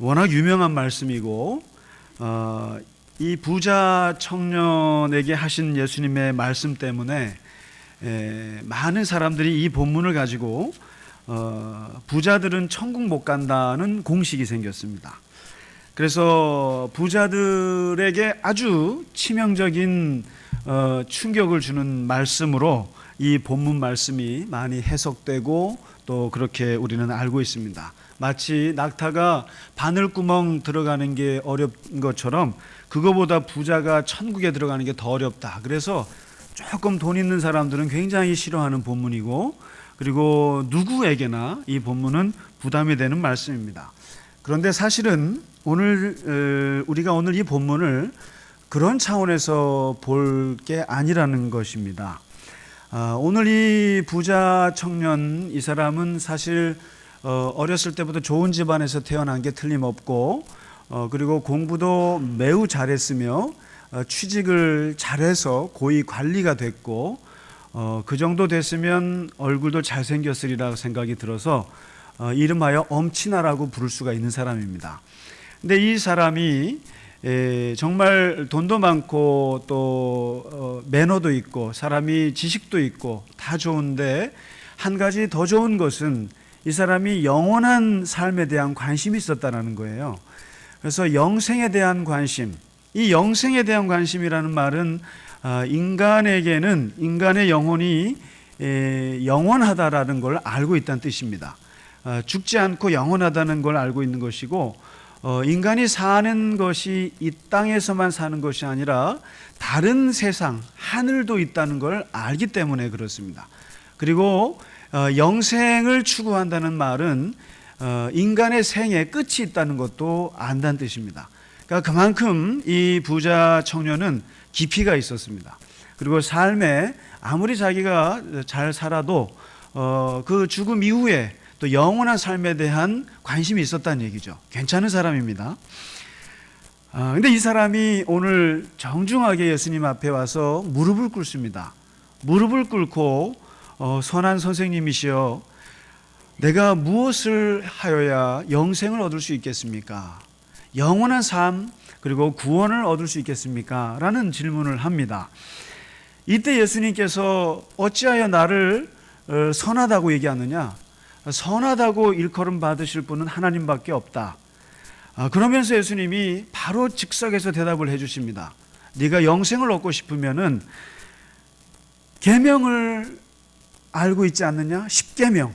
워낙 유명한 말씀이고 어, 이 부자 청년에게 하신 예수님의 말씀 때문에 에, 많은 사람들이 이 본문을 가지고 어, 부자들은 천국 못 간다는 공식이 생겼습니다. 그래서 부자들에게 아주 치명적인 어, 충격을 주는 말씀으로 이 본문 말씀이 많이 해석되고 또 그렇게 우리는 알고 있습니다. 마치 낙타가 바늘구멍 들어가는 게 어려운 것처럼 그거보다 부자가 천국에 들어가는 게 더 어렵다. 그래서 조금 돈 있는 사람들은 굉장히 싫어하는 본문이고 그리고 누구에게나 이 본문은 부담이 되는 말씀입니다. 그런데 사실은 오늘 어, 우리가 오늘 이 본문을 그런 차원에서 볼 게 아니라는 것입니다. 아, 오늘 이 부자 청년 이 사람은 사실 어, 어렸을 때부터 좋은 집안에서 태어난 게 틀림없고 어, 그리고 공부도 매우 잘했으며 어, 취직을 잘해서 고위 관리가 됐고 어, 그 정도 됐으면 얼굴도 잘생겼으리라 생각이 들어서 어, 이름하여 엄친아라고 부를 수가 있는 사람입니다. 근데 이 사람이 에, 정말 돈도 많고 또 어, 매너도 있고 사람이 지식도 있고 다 좋은데 한 가지 더 좋은 것은 이 사람이 영원한 삶에 대한 관심이 있었다라는 거예요. 그래서 영생에 대한 관심, 이 영생에 대한 관심이라는 말은 아, 인간에게는 인간의 영혼이 에, 영원하다라는 걸 알고 있다는 뜻입니다. 아, 죽지 않고 영원하다는 걸 알고 있는 것이고 어, 인간이 사는 것이 이 땅에서만 사는 것이 아니라 다른 세상 하늘도 있다는 걸 알기 때문에 그렇습니다. 그리고 어, 영생을 추구한다는 말은 어, 인간의 생에 끝이 있다는 것도 안다는 뜻입니다. 그러니까 그만큼 이 부자 청년은 깊이가 있었습니다. 그리고 삶에 아무리 자기가 잘 살아도 어, 그 죽음 이후에 또 영원한 삶에 대한 관심이 있었다는 얘기죠. 괜찮은 사람입니다. 아, 근데 이 사람이 오늘 정중하게 예수님 앞에 와서 무릎을 꿇습니다. 무릎을 꿇고 어, 선한 선생님이시여 내가 무엇을 하여야 영생을 얻을 수 있겠습니까? 영원한 삶 그리고 구원을 얻을 수 있겠습니까? 라는 질문을 합니다. 이때 예수님께서 어찌하여 나를 어, 선하다고 얘기하느냐? 선하다고 일컬음 받으실 분은 하나님밖에 없다. 아, 그러면서 예수님이 바로 즉석에서 대답을 해 주십니다. 네가 영생을 얻고 싶으면은 계명을 알고 있지 않느냐? 십계명.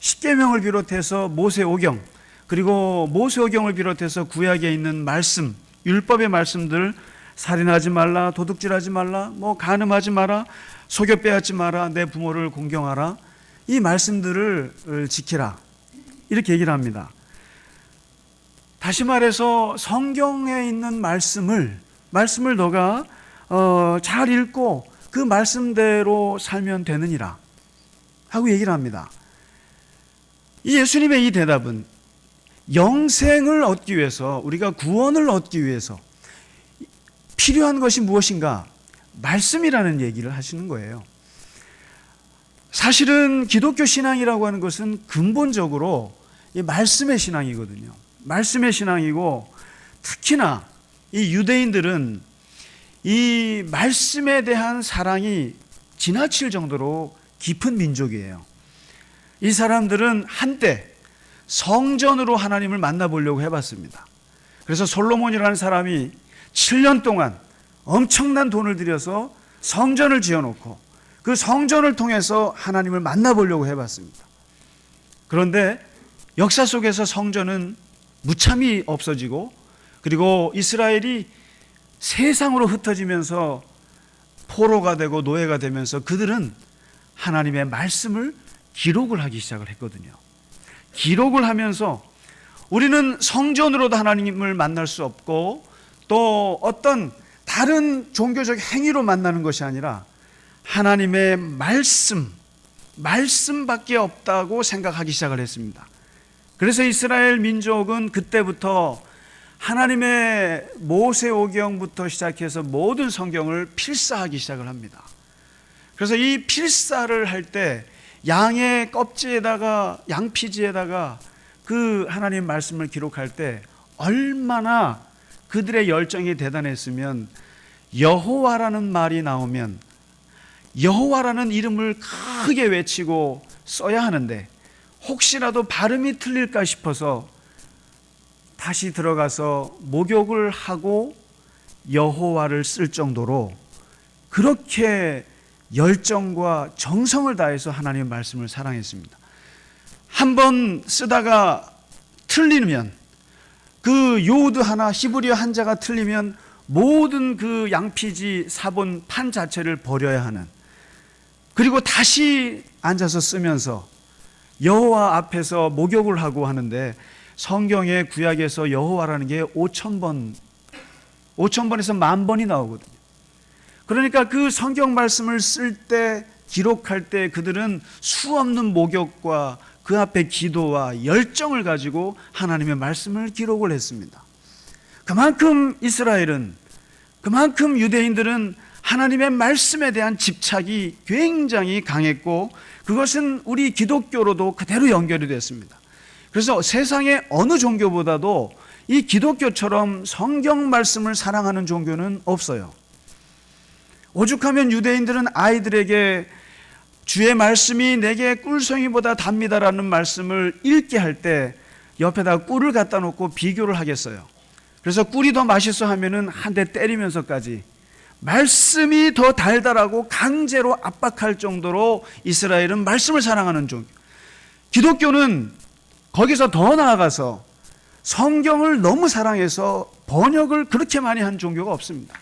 십계명을 비롯해서 모세 오경 그리고 모세 오경을 비롯해서 구약에 있는 말씀, 율법의 말씀들 살인하지 말라, 도둑질하지 말라, 뭐 간음하지 마라, 속여 빼앗지 마라, 내 부모를 공경하라. 이 말씀들을 지키라. 이렇게 얘기를 합니다. 다시 말해서 성경에 있는 말씀을 말씀을 너가 어, 잘 읽고 그 말씀대로 살면 되느니라 하고 얘기를 합니다. 이 예수님의 이 대답은 영생을 얻기 위해서 우리가 구원을 얻기 위해서 필요한 것이 무엇인가? 말씀이라는 얘기를 하시는 거예요. 사실은 기독교 신앙이라고 하는 것은 근본적으로 이 말씀의 신앙이거든요. 말씀의 신앙이고 특히나 이 유대인들은 이 말씀에 대한 사랑이 지나칠 정도로 깊은 민족이에요. 이 사람들은 한때 성전으로 하나님을 만나보려고 해봤습니다. 그래서 솔로몬이라는 사람이 7년 동안 엄청난 돈을 들여서 성전을 지어놓고 그 성전을 통해서 하나님을 만나보려고 해봤습니다. 그런데 역사 속에서 성전은 무참히 없어지고 그리고 이스라엘이 세상으로 흩어지면서 포로가 되고 노예가 되면서 그들은 하나님의 말씀을 기록을 하기 시작을 했거든요. 기록을 하면서 우리는 성전으로도 하나님을 만날 수 없고 또 어떤 다른 종교적 행위로 만나는 것이 아니라 하나님의 말씀, 말씀밖에 없다고 생각하기 시작을 했습니다. 그래서 이스라엘 민족은 그때부터 하나님의 모세오경부터 시작해서 모든 성경을 필사하기 시작을 합니다. 그래서 이 필사를 할 때 양의 껍질에다가 양피지에다가 그 하나님 말씀을 기록할 때 얼마나 그들의 열정이 대단했으면 여호와라는 말이 나오면 여호와라는 이름을 크게 외치고 써야 하는데 혹시라도 발음이 틀릴까 싶어서 다시 들어가서 목욕을 하고 여호와를 쓸 정도로 그렇게 열정과 정성을 다해서 하나님의 말씀을 사랑했습니다. 한 번 쓰다가 틀리면 그 요드 하나 히브리어 한자가 틀리면 모든 그 양피지 사본 판 자체를 버려야 하는 그리고 다시 앉아서 쓰면서 여호와 앞에서 목욕을 하고 하는데 성경의 구약에서 여호와라는 게 5천 번 5천 번에서 만 번이 나오거든요. 그러니까 그 성경 말씀을 쓸 때 기록할 때 그들은 수없는 목욕과 그 앞에 기도와 열정을 가지고 하나님의 말씀을 기록을 했습니다. 그만큼 이스라엘은 그만큼 유대인들은 하나님의 말씀에 대한 집착이 굉장히 강했고 그것은 우리 기독교로도 그대로 연결이 됐습니다. 그래서 세상의 어느 종교보다도 이 기독교처럼 성경 말씀을 사랑하는 종교는 없어요. 오죽하면 유대인들은 아이들에게 주의 말씀이 내게 꿀송이보다 답니다라는 말씀을 읽게 할 때 옆에다 꿀을 갖다 놓고 비교를 하겠어요. 그래서 꿀이 더 맛있어 하면은 한 대 때리면서까지 말씀이 더 달달하고 강제로 압박할 정도로 이스라엘은 말씀을 사랑하는 종교. 기독교는 거기서 더 나아가서 성경을 너무 사랑해서 번역을 그렇게 많이 한 종교가 없습니다.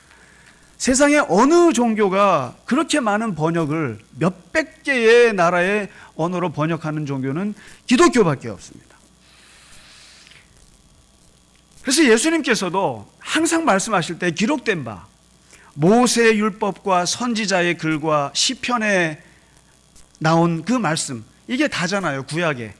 세상에 어느 종교가 그렇게 많은 번역을 몇백 개의 나라의 언어로 번역하는 종교는 기독교밖에 없습니다. 그래서 예수님께서도 항상 말씀하실 때 기록된 바 모세의 율법과 선지자의 글과 시편에 나온 그 말씀 이게 다잖아요 구약에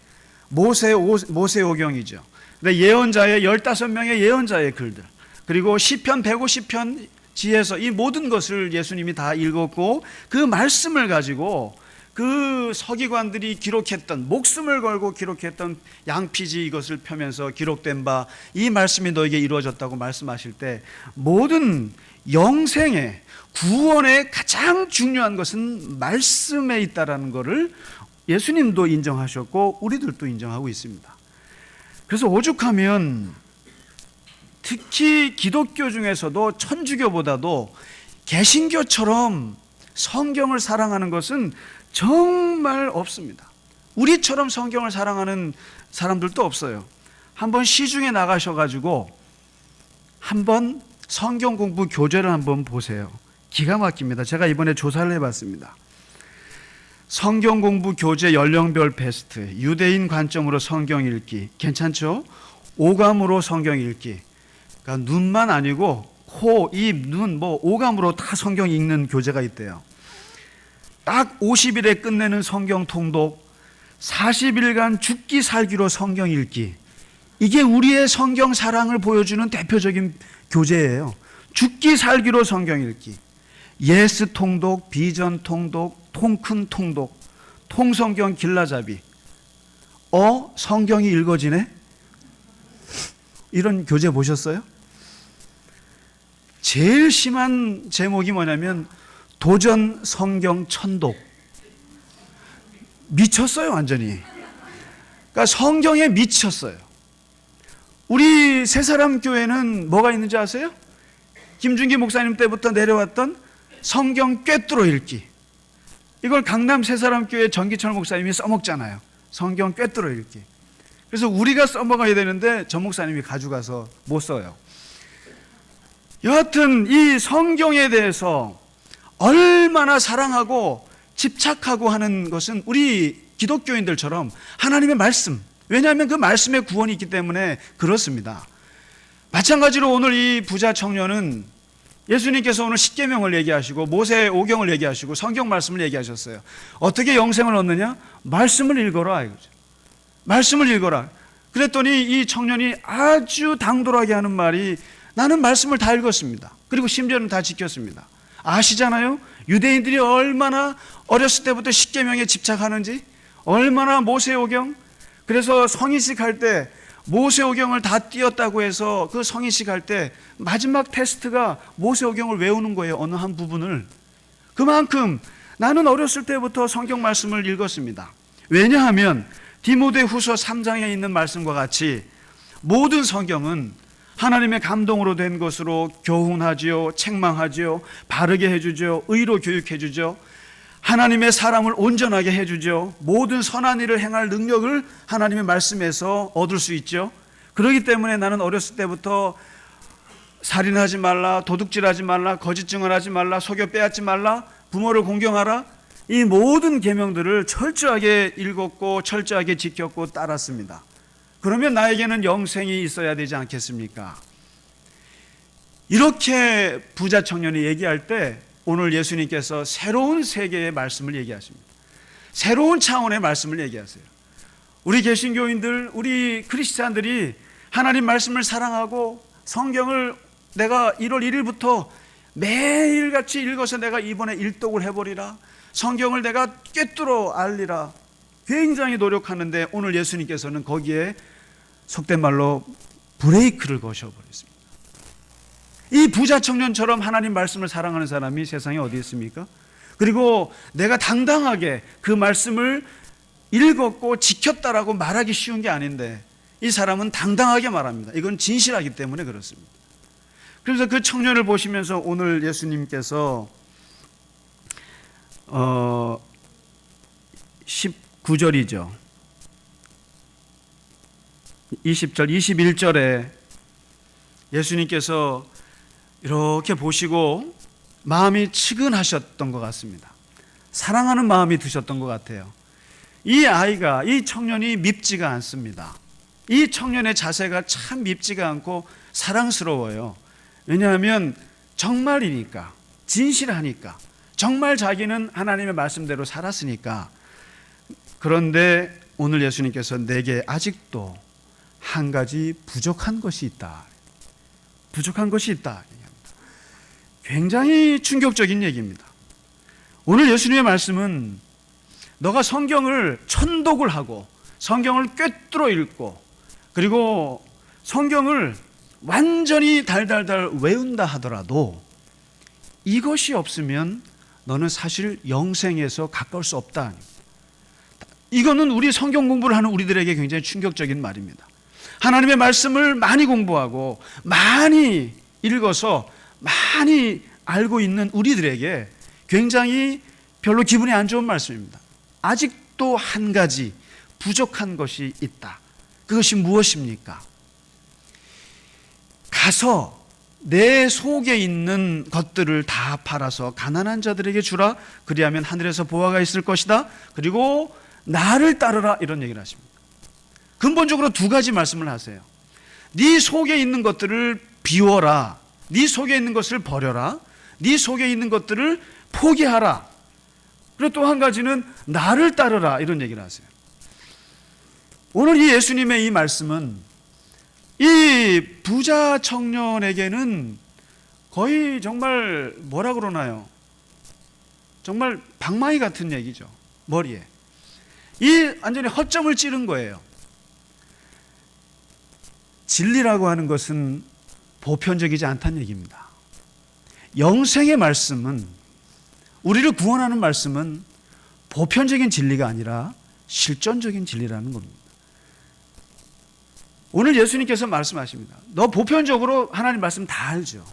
모세 모세 오경이죠. 근데 예언자의 15명의 예언자의 글들 그리고 시편 150편 지에서 이 모든 것을 예수님이 다 읽었고 그 말씀을 가지고 그 서기관들이 기록했던 목숨을 걸고 기록했던 양피지 이것을 펴면서 기록된 바 이 말씀이 너에게 이루어졌다고 말씀하실 때 모든 영생의 구원의 가장 중요한 것은 말씀에 있다라는 것을 예수님도 인정하셨고 우리들도 인정하고 있습니다. 그래서 오죽하면 특히 기독교 중에서도 천주교보다도 개신교처럼 성경을 사랑하는 것은 정말 없습니다. 우리처럼 성경을 사랑하는 사람들도 없어요. 한번 시중에 나가셔가지고 한번 성경 공부 교재를 한번 보세요. 기가 막힙니다. 제가 이번에 조사를 해봤습니다. 성경 공부 교재 연령별 베스트, 유대인 관점으로 성경 읽기, 괜찮죠? 오감으로 성경 읽기. 그러니까 눈만 아니고 코, 입, 눈, 뭐 오감으로 다 성경 읽는 교재가 있대요. 딱 50일에 끝내는 성경 통독, 40일간 죽기 살기로 성경 읽기. 이게 우리의 성경 사랑을 보여주는 대표적인 교재예요. 죽기 살기로 성경 읽기. 예스 통독, 비전 통독, 통큰 통독, 통성경 길라잡이. 어? 성경이 읽어지네? 이런 교재 보셨어요? 제일 심한 제목이 뭐냐면 도전 성경 천독. 미쳤어요, 완전히. 그러니까 성경에 미쳤어요. 우리 새사람 교회는 뭐가 있는지 아세요? 김준기 목사님 때부터 내려왔던 성경 꿰뚫어 읽기. 이걸 강남 새사람 교회 전기철 목사님이 써먹잖아요. 성경 꿰뚫어 읽기. 그래서 우리가 써먹어야 되는데 전 목사님이 가져가서 못 써요. 여하튼 이 성경에 대해서 얼마나 사랑하고 집착하고 하는 것은 우리 기독교인들처럼 하나님의 말씀, 왜냐하면 그 말씀에 구원이 있기 때문에 그렇습니다. 마찬가지로 오늘 이 부자 청년은 예수님께서 오늘 십계명을 얘기하시고 모세 오경을 얘기하시고 성경 말씀을 얘기하셨어요. 어떻게 영생을 얻느냐? 말씀을 읽어라 이거죠. 말씀을 읽어라. 그랬더니 이 청년이 아주 당돌하게 하는 말이 나는 말씀을 다 읽었습니다. 그리고 심지어는 다 지켰습니다. 아시잖아요? 유대인들이 얼마나 어렸을 때부터 십계명에 집착하는지, 얼마나 모세오경 그래서 성인식 할 때 모세오경을 다 띄었다고 해서 그 성인식 할 때 마지막 테스트가 모세오경을 외우는 거예요. 어느 한 부분을. 그만큼 나는 어렸을 때부터 성경 말씀을 읽었습니다. 왜냐하면 디모데 후서 3장에 있는 말씀과 같이 모든 성경은 하나님의 감동으로 된 것으로 교훈하지요, 책망하지요, 바르게 해주죠, 의로 교육해주죠, 하나님의 사람을 온전하게 해주죠, 모든 선한 일을 행할 능력을 하나님의 말씀에서 얻을 수 있죠. 그렇기 때문에 나는 어렸을 때부터 살인하지 말라, 도둑질하지 말라, 거짓 증언하지 말라, 속여 빼앗지 말라, 부모를 공경하라. 이 모든 계명들을 철저하게 읽었고 철저하게 지켰고 따랐습니다. 그러면 나에게는 영생이 있어야 되지 않겠습니까? 이렇게 부자 청년이 얘기할 때 오늘 예수님께서 새로운 세계의 말씀을 얘기하십니다. 새로운 차원의 말씀을 얘기하세요. 우리 개신교인들, 우리 크리스찬들이 하나님 말씀을 사랑하고 성경을 내가 1월 1일부터 매일같이 읽어서 내가 이번에 일독을 해버리라. 성경을 내가 꿰뚫어 알리라. 굉장히 노력하는데 오늘 예수님께서는 거기에 속된 말로 브레이크를 거셔버렸습니다. 이 부자 청년처럼 하나님 말씀을 사랑하는 사람이 세상에 어디 있습니까? 그리고 내가 당당하게 그 말씀을 읽었고 지켰다라고 말하기 쉬운 게 아닌데 이 사람은 당당하게 말합니다. 이건 진실하기 때문에 그렇습니다. 그래서 그 청년을 보시면서 오늘 예수님께서 어 19절이죠. 20절, 21절에 예수님께서 이렇게 보시고 마음이 측은하셨던 것 같습니다. 사랑하는 마음이 드셨던 것 같아요. 이 아이가, 이 청년이 밉지가 않습니다. 이 청년의 자세가 참 밉지가 않고 사랑스러워요. 왜냐하면 정말이니까, 진실하니까, 정말 자기는 하나님의 말씀대로 살았으니까. 그런데 오늘 예수님께서 내게 아직도 한 가지 부족한 것이 있다. 부족한 것이 있다. 굉장히 충격적인 얘기입니다. 오늘 예수님의 말씀은 너가 성경을 천독을 하고 성경을 꿰뚫어 읽고 그리고 성경을 완전히 달달달 외운다 하더라도 이것이 없으면 너는 사실 영생에서 가까울 수 없다. 이거는 우리 성경 공부를 하는 우리들에게 굉장히 충격적인 말입니다. 하나님의 말씀을 많이 공부하고 많이 읽어서 많이 알고 있는 우리들에게 굉장히 별로 기분이 안 좋은 말씀입니다. 아직도 한 가지 부족한 것이 있다. 그것이 무엇입니까? 가서 내 속에 있는 것들을 다 팔아서 가난한 자들에게 주라. 그리하면 하늘에서 보화가 있을 것이다. 그리고 나를 따르라. 이런 얘기를 하십니다. 근본적으로 두 가지 말씀을 하세요. 네 속에 있는 것들을 비워라. 네 속에 있는 것을 버려라. 네 속에 있는 것들을 포기하라. 그리고 또 한 가지는 나를 따르라. 이런 얘기를 하세요. 오늘 이 예수님의 이 말씀은 이 부자 청년에게는 거의 정말 뭐라 그러나요? 정말 방망이 같은 얘기죠. 머리에. 이 완전히 허점을 찌른 거예요. 진리라고 하는 것은 보편적이지 않다는 얘기입니다. 영생의 말씀은 우리를 구원하는 말씀은 보편적인 진리가 아니라 실존적인 진리라는 겁니다. 오늘 예수님께서 말씀하십니다. 너 보편적으로 하나님 말씀 다 알죠.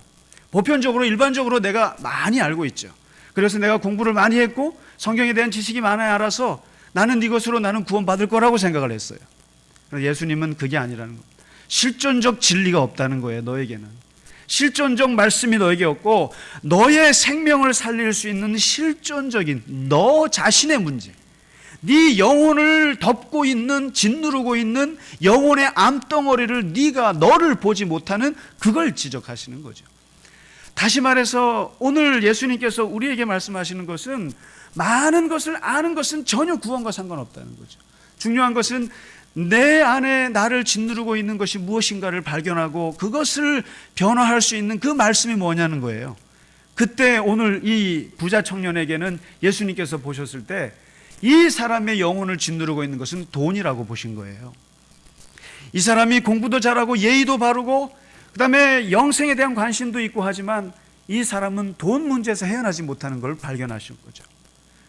보편적으로 일반적으로 내가 많이 알고 있죠. 그래서 내가 공부를 많이 했고 성경에 대한 지식이 많아야 알아서 나는 이것으로 나는 구원받을 거라고 생각을 했어요. 예수님은 그게 아니라는 겁니다. 실존적 진리가 없다는 거예요, 너에게는. 실존적 말씀이 너에게 없고 너의 생명을 살릴 수 있는 실존적인 너 자신의 문제. 네 영혼을 덮고 있는 짓누르고 있는 영혼의 암덩어리를 네가 너를 보지 못하는 그걸 지적하시는 거죠. 다시 말해서 오늘 예수님께서 우리에게 말씀하시는 것은 많은 것을 아는 것은 전혀 구원과 상관없다는 거죠. 중요한 것은 내 안에 나를 짓누르고 있는 것이 무엇인가를 발견하고 그것을 변화할 수 있는 그 말씀이 뭐냐는 거예요. 그때 오늘 이 부자 청년에게는 예수님께서 보셨을 때 이 사람의 영혼을 짓누르고 있는 것은 돈이라고 보신 거예요. 이 사람이 공부도 잘하고 예의도 바르고 그다음에 영생에 대한 관심도 있고 하지만 이 사람은 돈 문제에서 헤어나지 못하는 걸 발견하신 거죠.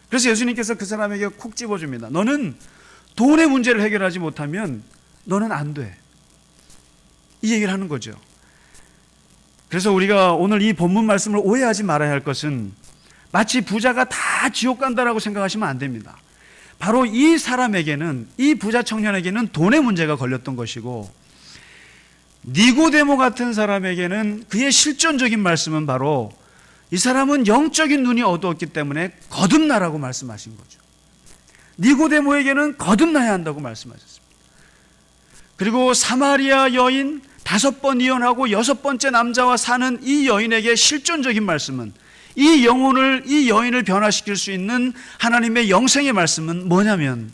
그래서 예수님께서 그 사람에게 콕 집어줍니다. 너는 돈의 문제를 해결하지 못하면 너는 안 돼. 이 얘기를 하는 거죠. 그래서 우리가 오늘 이 본문 말씀을 오해하지 말아야 할 것은 마치 부자가 다 지옥 간다라고 생각하시면 안 됩니다. 바로 이 사람에게는 이 부자 청년에게는 돈의 문제가 걸렸던 것이고 니고데모 같은 사람에게는 그의 실존적인 말씀은 바로 이 사람은 영적인 눈이 어두웠기 때문에 거듭나라고 말씀하신 거죠. 니고데모에게는 거듭나야 한다고 말씀하셨습니다. 그리고 사마리아 여인 다섯 번 이혼하고 여섯 번째 남자와 사는 이 여인에게 실존적인 말씀은 이 영혼을 이 여인을 변화시킬 수 있는 하나님의 영생의 말씀은 뭐냐면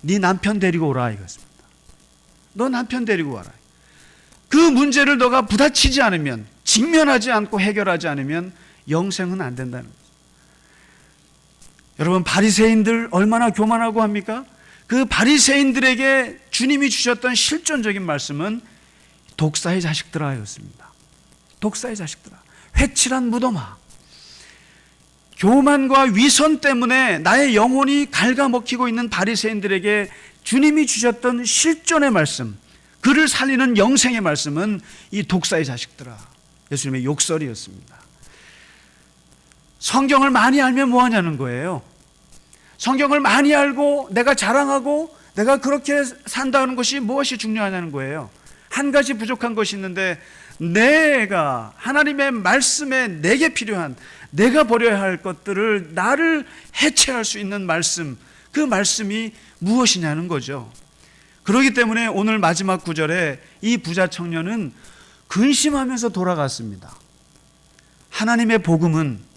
네 남편 데리고 오라 이것입니다. 너 남편 데리고 와라. 그 문제를 너가 부딪히지 않으면 직면하지 않고 해결하지 않으면 영생은 안 된다는. 여러분 바리새인들 얼마나 교만하고 합니까? 그 바리새인들에게 주님이 주셨던 실존적인 말씀은 독사의 자식들아였습니다. 독사의 자식들아. 회칠한 무덤아. 교만과 위선 때문에 나의 영혼이 갉아먹히고 있는 바리새인들에게 주님이 주셨던 실존의 말씀, 그를 살리는 영생의 말씀은 이 독사의 자식들아. 예수님의 욕설이었습니다. 성경을 많이 알면 뭐 하냐는 거예요. 성경을 많이 알고 내가 자랑하고 내가 그렇게 산다는 것이 무엇이 중요하냐는 거예요. 한 가지 부족한 것이 있는데 내가 하나님의 말씀에 내게 필요한 내가 버려야 할 것들을 나를 해체할 수 있는 말씀 그 말씀이 무엇이냐는 거죠. 그렇기 때문에 오늘 마지막 구절에 이 부자 청년은 근심하면서 돌아갔습니다. 하나님의 복음은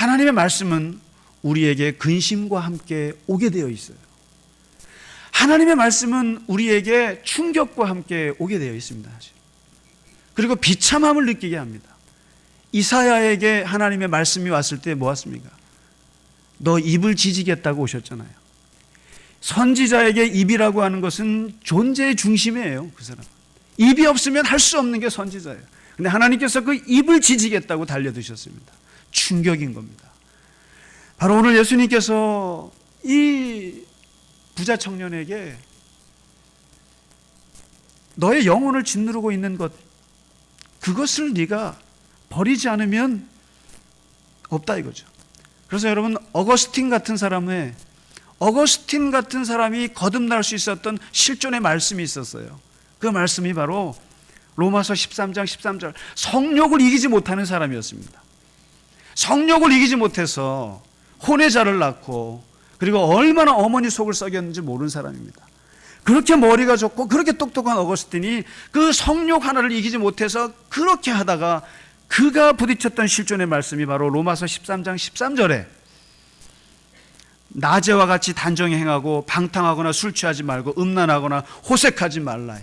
하나님의 말씀은 우리에게 근심과 함께 오게 되어 있어요. 하나님의 말씀은 우리에게 충격과 함께 오게 되어 있습니다. 그리고 비참함을 느끼게 합니다. 이사야에게 하나님의 말씀이 왔을 때 뭐왔습니까? 너 입을 지지겠다고 오셨잖아요. 선지자에게 입이라고 하는 것은 존재의 중심이에요. 그 사람. 입이 없으면 할 수 없는 게 선지자예요. 근데 하나님께서 그 입을 지지겠다고 달려드셨습니다. 충격인 겁니다. 바로 오늘 예수님께서 이 부자 청년에게 너의 영혼을 짓누르고 있는 것 그것을 네가 버리지 않으면 없다 이거죠. 그래서 여러분 어거스틴 같은 사람의 어거스틴 같은 사람이 거듭날 수 있었던 실존의 말씀이 있었어요. 그 말씀이 바로 로마서 13장 13절 성욕을 이기지 못하는 사람이었습니다. 성욕을 이기지 못해서 혼외자를 낳고 그리고 얼마나 어머니 속을 썩였는지 모르는 사람입니다. 그렇게 머리가 좋고 그렇게 똑똑한 어거스틴이 그 성욕 하나를 이기지 못해서 그렇게 하다가 그가 부딪혔던 실존의 말씀이 바로 로마서 13장 13절에 낮에와 같이 단정히 행하고 방탕하거나 술 취하지 말고 음란하거나 호색하지 말라.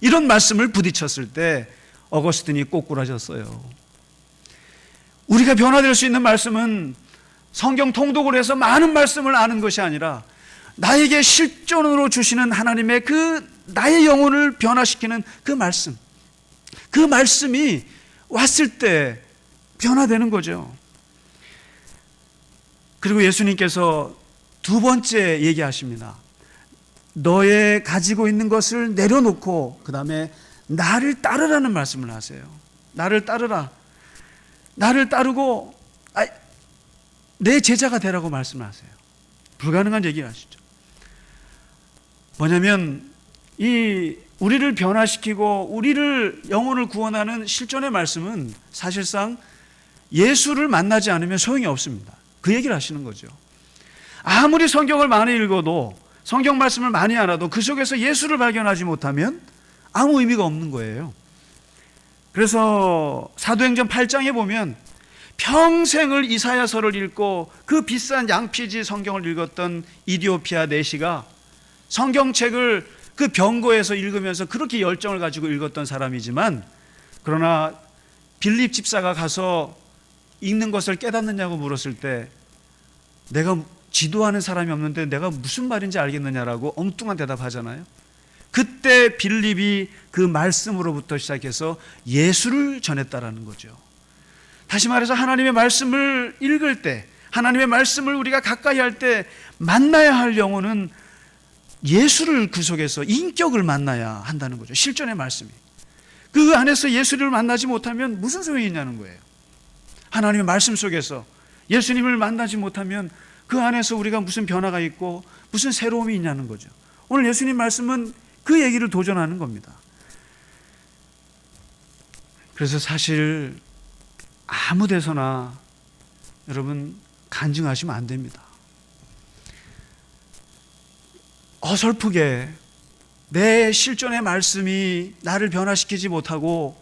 이런 말씀을 부딪혔을 때 어거스틴이 꼬꾸라졌어요. 우리가 변화될 수 있는 말씀은 성경 통독을 해서 많은 말씀을 아는 것이 아니라 나에게 실존으로 주시는 하나님의 그 나의 영혼을 변화시키는 그 말씀. 그 말씀이 왔을 때 변화되는 거죠. 그리고 예수님께서 두 번째 얘기하십니다. 너의 가지고 있는 것을 내려놓고 그 다음에 나를 따르라는 말씀을 하세요. 나를 따르라. 나를 따르고 아, 내 제자가 되라고 말씀하세요. 불가능한 얘기를 하시죠. 뭐냐면 이 우리를 변화시키고 우리를 영혼을 구원하는 실존의 말씀은 사실상 예수를 만나지 않으면 소용이 없습니다. 그 얘기를 하시는 거죠. 아무리 성경을 많이 읽어도 성경 말씀을 많이 알아도 그 속에서 예수를 발견하지 못하면 아무 의미가 없는 거예요. 그래서 사도행전 8장에 보면 평생을 이사야서를 읽고 그 비싼 양피지 성경을 읽었던 이디오피아 내시가 성경책을 그 병고에서 읽으면서 그렇게 열정을 가지고 읽었던 사람이지만 그러나 빌립 집사가 가서 읽는 것을 깨닫느냐고 물었을 때 내가 지도하는 사람이 없는데 내가 무슨 말인지 알겠느냐라고 엉뚱한 대답하잖아요. 그때 빌립이 그 말씀으로부터 시작해서 예수를 전했다라는 거죠. 다시 말해서 하나님의 말씀을 읽을 때, 하나님의 말씀을 우리가 가까이 할 때 만나야 할 영혼은 예수를 그 속에서 인격을 만나야 한다는 거죠. 실존의 말씀이. 그 안에서 예수를 만나지 못하면 무슨 소용이 있냐는 거예요. 하나님의 말씀 속에서 예수님을 만나지 못하면 그 안에서 우리가 무슨 변화가 있고 무슨 새로움이 있냐는 거죠. 오늘 예수님 말씀은 그 얘기를 도전하는 겁니다. 그래서 사실 아무 데서나 여러분 간증하시면 안 됩니다. 어설프게 내 실존의 말씀이 나를 변화시키지 못하고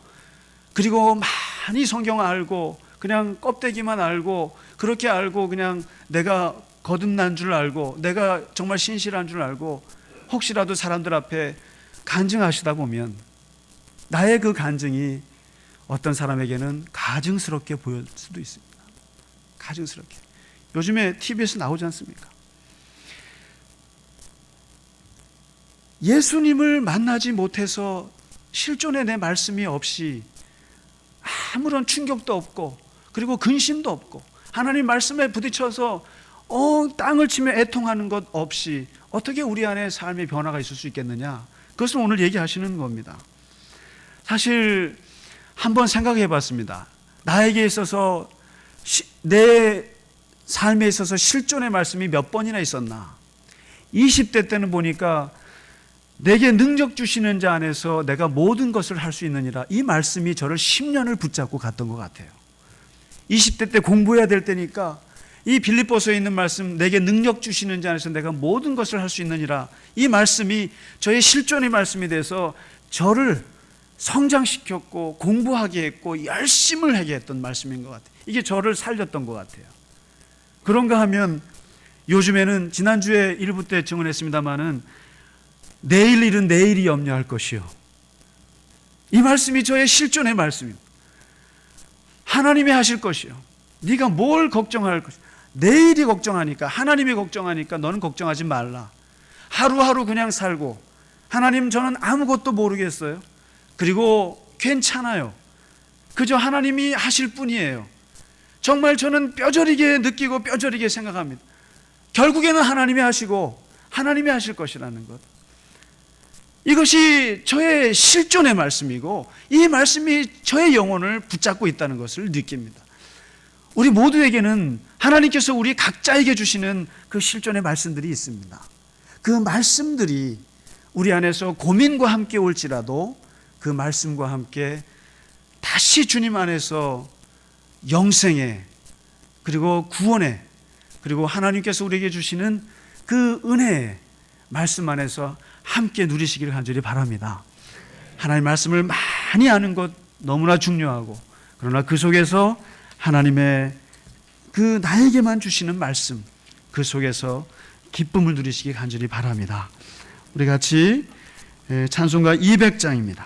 그리고 많이 성경 알고 그냥 껍데기만 알고 그렇게 알고 그냥 내가 거듭난 줄 알고 내가 정말 신실한 줄 알고 혹시라도 사람들 앞에 간증하시다 보면 나의 그 간증이 어떤 사람에게는 가증스럽게 보일 수도 있습니다. 가증스럽게. 요즘에 TV에서 나오지 않습니까? 예수님을 만나지 못해서 실존의 내 말씀이 없이 아무런 충격도 없고 그리고 근심도 없고 하나님 말씀에 부딪혀서 어, 땅을 치며 애통하는 것 없이 어떻게 우리 안에 삶의 변화가 있을 수 있겠느냐? 그것을 오늘 얘기하시는 겁니다. 사실 한번 생각해 봤습니다. 나에게 있어서 시, 내 삶에 있어서 실존의 말씀이 몇 번이나 있었나? 20대 때는 보니까 내게 능력 주시는 자 안에서 내가 모든 것을 할 수 있느니라 이 말씀이 저를 10년을 붙잡고 갔던 것 같아요. 20대 때 공부해야 될 때니까 이 빌립보서에 있는 말씀 내게 능력 주시는 자 안에서 내가 모든 것을 할 수 있느니라 이 말씀이 저의 실존의 말씀이 돼서 저를 성장시켰고 공부하게 했고 열심을 하게 했던 말씀인 것 같아요. 이게 저를 살렸던 것 같아요. 그런가 하면 요즘에는 지난주에 일부 때 증언했습니다마는 내일 일은 내일이 염려할 것이요. 이 말씀이 저의 실존의 말씀입니다. 하나님이 하실 것이요. 네가 뭘 걱정할 것이 내일이 걱정하니까 하나님이 걱정하니까 너는 걱정하지 말라. 하루하루 그냥 살고 하나님 저는 아무것도 모르겠어요. 그리고 괜찮아요. 그저 하나님이 하실 뿐이에요. 정말 저는 뼈저리게 느끼고 뼈저리게 생각합니다. 결국에는 하나님이 하시고 하나님이 하실 것이라는 것. 이것이 저의 실존의 말씀이고 이 말씀이 저의 영혼을 붙잡고 있다는 것을 느낍니다. 우리 모두에게는 하나님께서 우리 각자에게 주시는 그 실존의 말씀들이 있습니다. 그 말씀들이 우리 안에서 고민과 함께 올지라도 그 말씀과 함께 다시 주님 안에서 영생에 그리고 구원에 그리고 하나님께서 우리에게 주시는 그 은혜의 말씀 안에서 함께 누리시기를 간절히 바랍니다. 하나님 말씀을 많이 아는 것 너무나 중요하고 그러나 그 속에서 하나님의 그 나에게만 주시는 말씀 그 속에서 기쁨을 누리시기 간절히 바랍니다. 우리 같이 찬송가 200장입니다.